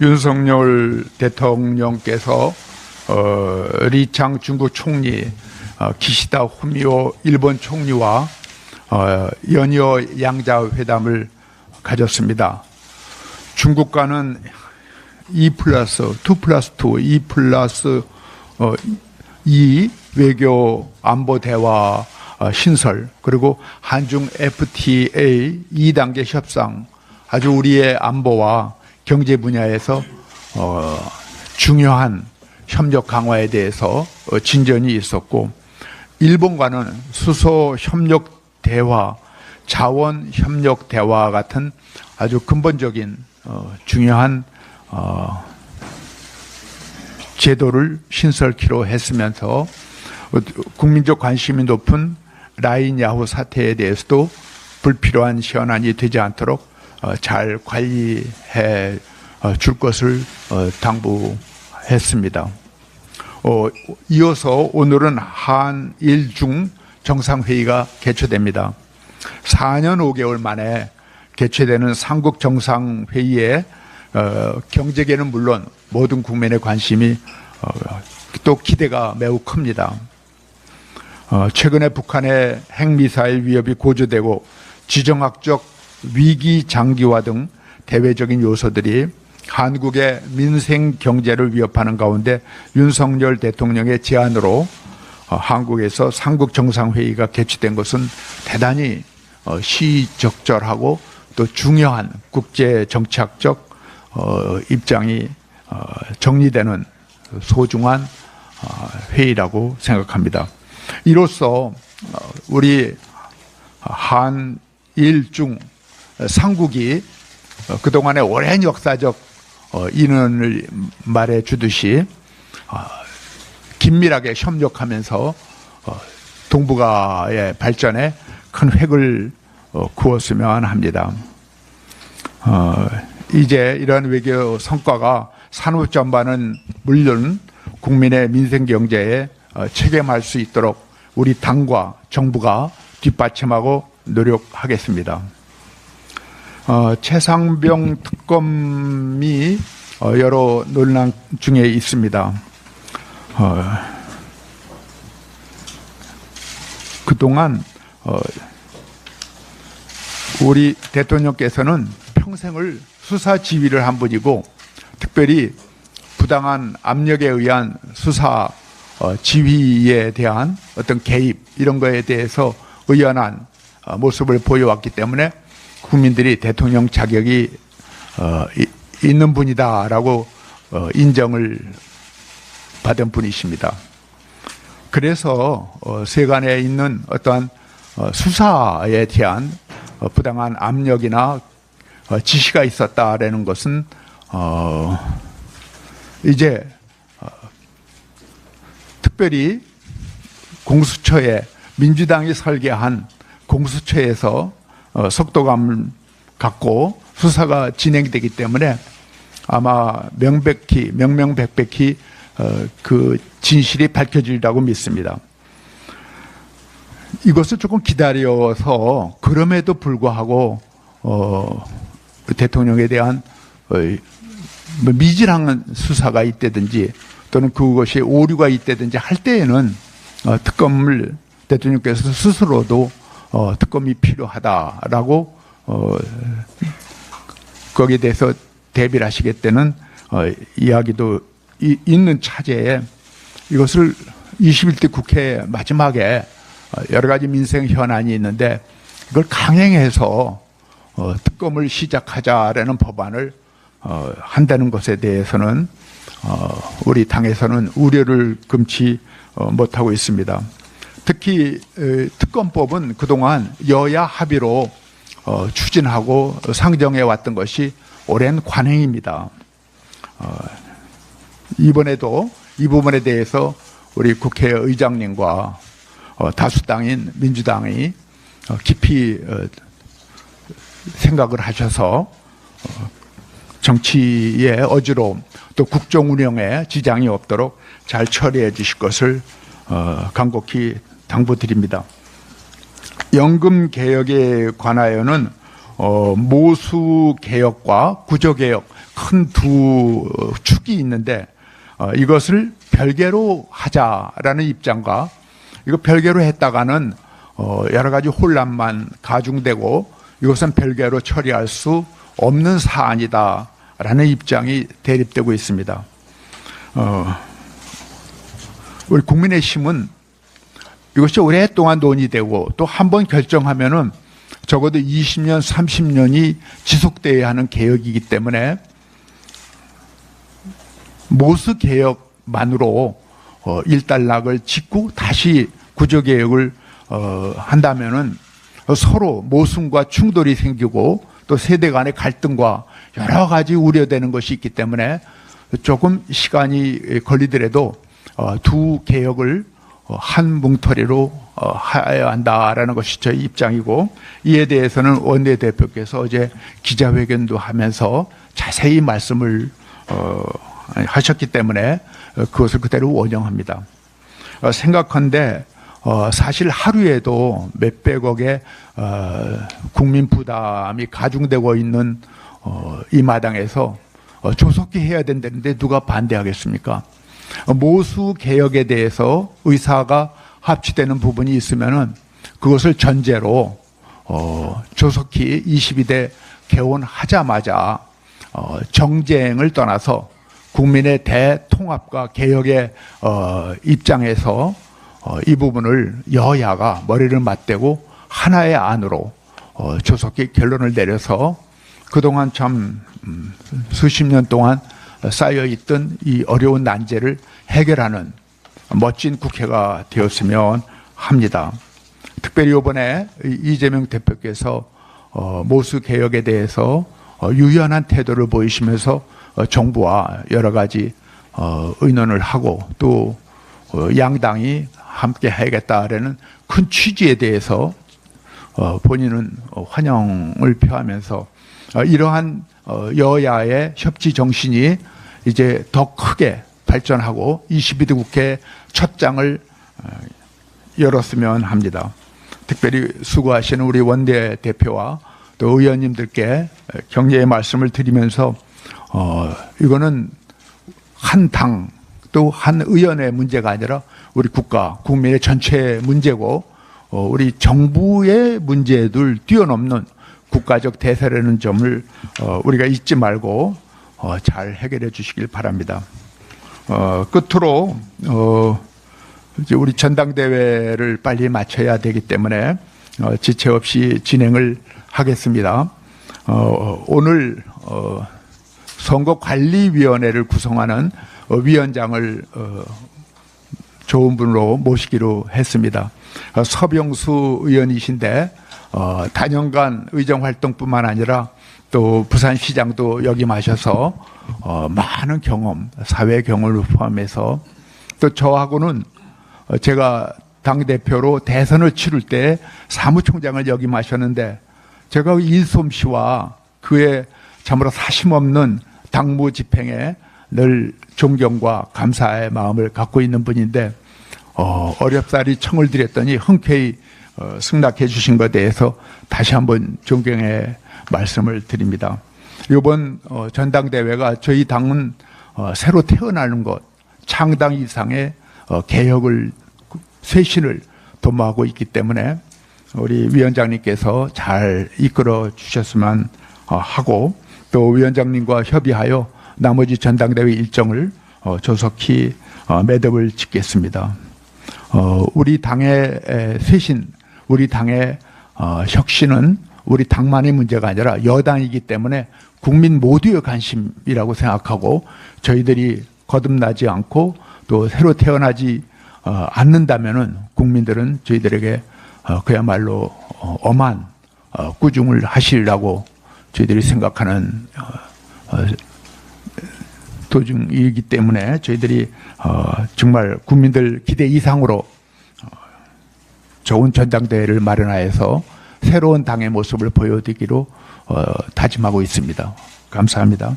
윤석열 대통령께서 어, 리창 중국 총리, 어, 기시다 후미오 일본 총리와 어, 연이어 양자 회담을 가졌습니다. 중국과는 2 플러스 2 플러스 2, 2 플러스 어, 2 외교 안보 대화 어, 신설 그리고 한중 FTA 2단계 협상 아주 우리의 안보와 경제 분야에서 어, 중요한 협력 강화에 대해서 어, 진전이 있었고 일본과는 수소 협력 대화, 자원 협력 대화 같은 아주 근본적인 어, 중요한 어, 제도를 신설키로 했으면서 어, 국민적 관심이 높은 라인 야후 사태에 대해서도 불필요한 시원한이 되지 않도록 어, 잘 관리해 어, 줄 것을 어, 당부했습니다. 어, 이어서 오늘은 한일 중 정상회의가 개최됩니다. 4년 5개월 만에 개최되는 삼국 정상회의에 어, 경제계는 물론 모든 국민의 관심이 어, 또 기대가 매우 큽니다. 어, 최근에 북한의 핵미사일 위협이 고조되고 지정학적 위기 장기화 등 대외적인 요소들이 한국의 민생 경제를 위협하는 가운데 윤석열 대통령의 제안으로 어, 한국에서 삼국 정상회의가 개최된 것은 대단히 어, 시적절하고 또 중요한 국제 정치학적 어, 입장이 어, 정리되는 소중한 어, 회의라고 생각합니다. 이로써 어, 우리 한일 중 삼국이 어, 그동안의 오랜 역사적 어, 인연을 말해 주듯이 어, 긴밀하게 협력하면서 어, 동북아의 발전에 큰 획을 어, 그었으면 합니다. 어, 이제 이러한 외교 성과가 산업 전반은 물론 국민의 민생 경제에 어, 체감할 수 있도록 우리 당과 정부가 뒷받침하고 노력하겠습니다. 어, 최상병 특검이 어, 여러 논란 중에 있습니다. 어, 그동안 어, 우리 대통령께서는 평생을 수사 지휘를 한 분이고 특별히 부당한 압력에 의한 수사 어, 지휘에 대한 어떤 개입 이런 거에 대해서 의연한 어, 모습을 보여왔기 때문에 국민들이 대통령 자격이 어, 이- 있는 분이다라고 어, 인정을 받은 분이십니다. 그래서 어, 세간에 있는 어떠한 어, 수사에 대한 어, 부당한 압력이나 어, 지시가 있었다라는 것은 어, 이제 어, 특별히 공수처에 민주당이 설계한 공수처에서 어, 속도감을 갖고 수사가 진행되기 때문에 아마 명백히 명명백백히 어, 그 진실이 밝혀지리라고 믿습니다. 이것을 조금 기다려서 그럼에도 불구하고 어, 대통령에 대한 어, 뭐 미진한 수사가 있다든지 또는 그것이 오류가 있다든지 할 때에는 어, 특검을 대통령께서 스스로도 어, 특검이 필요하다라고 어, 거기에 대해서 대비를 하시겠다는 어, 이야기도 이- 있는 차제에 이것을 21대 국회 마지막에 어, 여러 가지 민생 현안이 있는데 이걸 강행해서 어, 특검을 시작하자라는 법안을 어, 한다는 것에 대해서는 어, 우리 당에서는 우려를 금치 어, 못하고 있습니다. 특히 에, 특검법은 그동안 여야 합의로 어, 추진하고 상정해 왔던 것이 오랜 관행입니다. 어, 이번에도 이 부분에 대해서 우리 국회의장님과 어, 다수당인 민주당이 어, 깊이 어, 생각을 하셔서 어, 정치의 어지러움 또 국정 운영에 지장이 없도록 잘 처리해 주실 것을 어, 간곡히 당부드립니다. 연금 개혁에 관하여는 어, 모수 개혁과 구조 개혁 큰 두 축이 있는데 어, 이것을 별개로 하자라는 입장과 이거 별개로 했다가는 어, 여러 가지 혼란만 가중되고 이것은 별개로 처리할 수 없는 사안이다라는 입장이 대립되고 있습니다. 어, 우리 국민의힘은 이것이 오랫동안 논의되고 또 한 번 결정하면은 적어도 20년, 30년이 지속돼야 하는 개혁이기 때문에 모수 개혁만으로 어, 일단락을 짓고 다시 구조 개혁을 어, 한다면은 서로 모순과 충돌이 생기고 또 세대 간의 갈등과 여러 가지 우려되는 것이 있기 때문에 조금 시간이 걸리더라도 어, 두 개혁을 어, 한 뭉터리로 어, 해야 한다라는 것이 저희 입장이고 이에 대해서는 원내대표께서 어제 기자회견도 하면서 자세히 말씀을 어, 하셨기 때문에 어, 그것을 그대로 원형합니다. 어, 생각한데 어, 사실 하루에도 몇백억의 어, 국민 부담이 가중되고 있는 어, 이 마당에서 어, 조속히 해야 된다는데 누가 반대하겠습니까? 어, 모수 개혁에 대해서 의사가 합치되는 부분이 있으면은 그것을 전제로 어, 조속히 22대 개원하자마자 어, 정쟁을 떠나서 국민의 대통합과 개혁의 어, 입장에서 어, 이 부분을 여야가 머리를 맞대고 하나의 안으로 어, 조속히 결론을 내려서 그동안 참 음, 수십 년 동안 쌓여 있던 이 어려운 난제를 해결하는 멋진 국회가 되었으면 합니다. 특별히 이번에 이- 이재명 대표께서 어, 모수 개혁에 대해서 어, 유연한 태도를 보이시면서 어, 정부와 여러 가지 어, 의논을 하고 또 어, 양당이 함께 해야겠다라는 큰 취지에 대해서 어, 본인은 어, 환영을 표하면서 어, 이러한 어, 여야의 협치 정신이 이제 더 크게 발전하고 22대 국회 첫 장을 어, 열었으면 합니다. 특별히 수고하시는 우리 원내 대표와 또 의원님들께 격려의 말씀을 드리면서 어, 이거는 한 당 또 한 의원의 문제가 아니라 우리 국가 국민의 전체 문제고 어, 우리 정부의 문제들 뛰어넘는 국가적 대세라는 점을 어, 우리가 잊지 말고 어, 잘 해결해 주시길 바랍니다. 어, 끝으로 우리 전당대회를 빨리 마쳐야 되기 때문에 어, 지체 없이 진행을 하겠습니다. 어, 오늘 어, 선거관리위원회를 구성하는 어, 위원장을 어, 좋은 분으로 모시기로 했습니다. 어, 서병수 의원이신데 어, 단연간 의정 활동뿐만 아니라 또 부산시장도 역임하셔서 어, 많은 경험, 사회 경험을 포함해서 또 저하고는 어, 제가 당 대표로 대선을 치를 때 사무총장을 역임하셨는데 제가 일솜씨와 그의 참으로 사심 없는 당무 집행에 늘 존경과 감사의 마음을 갖고 있는 분인데 어, 어렵사리 청을 드렸더니 흔쾌히 어, 승낙해 주신 것에 대해서 다시 한번 존경의 말씀을 드립니다. 이번 어, 전당대회가 저희 당은 어, 새로 태어나는 것, 창당 이상의 어, 개혁을 쇄신을 도모하고 있기 때문에 우리 위원장님께서 잘 이끌어 주셨으면 어, 하고 또 위원장님과 협의하여 나머지 전당대회 일정을 어, 조속히 어, 매듭을 짓겠습니다. 어, 우리 당의 에, 쇄신, 우리 당의 어, 혁신은 우리 당만의 문제가 아니라 여당이기 때문에 국민 모두의 관심이라고 생각하고 저희들이 거듭나지 않고 또 새로 태어나지 어, 않는다면은 국민들은 저희들에게 어, 그야말로 어, 엄한 어, 꾸중을 하시리라고 저희들이 생각하는 어, 어, 도중이기 때문에 저희들이 어, 정말 국민들 기대 이상으로 어, 좋은 전당대회를 마련하여서 새로운 당의 모습을 보여드리기로 어, 다짐하고 있습니다. 감사합니다.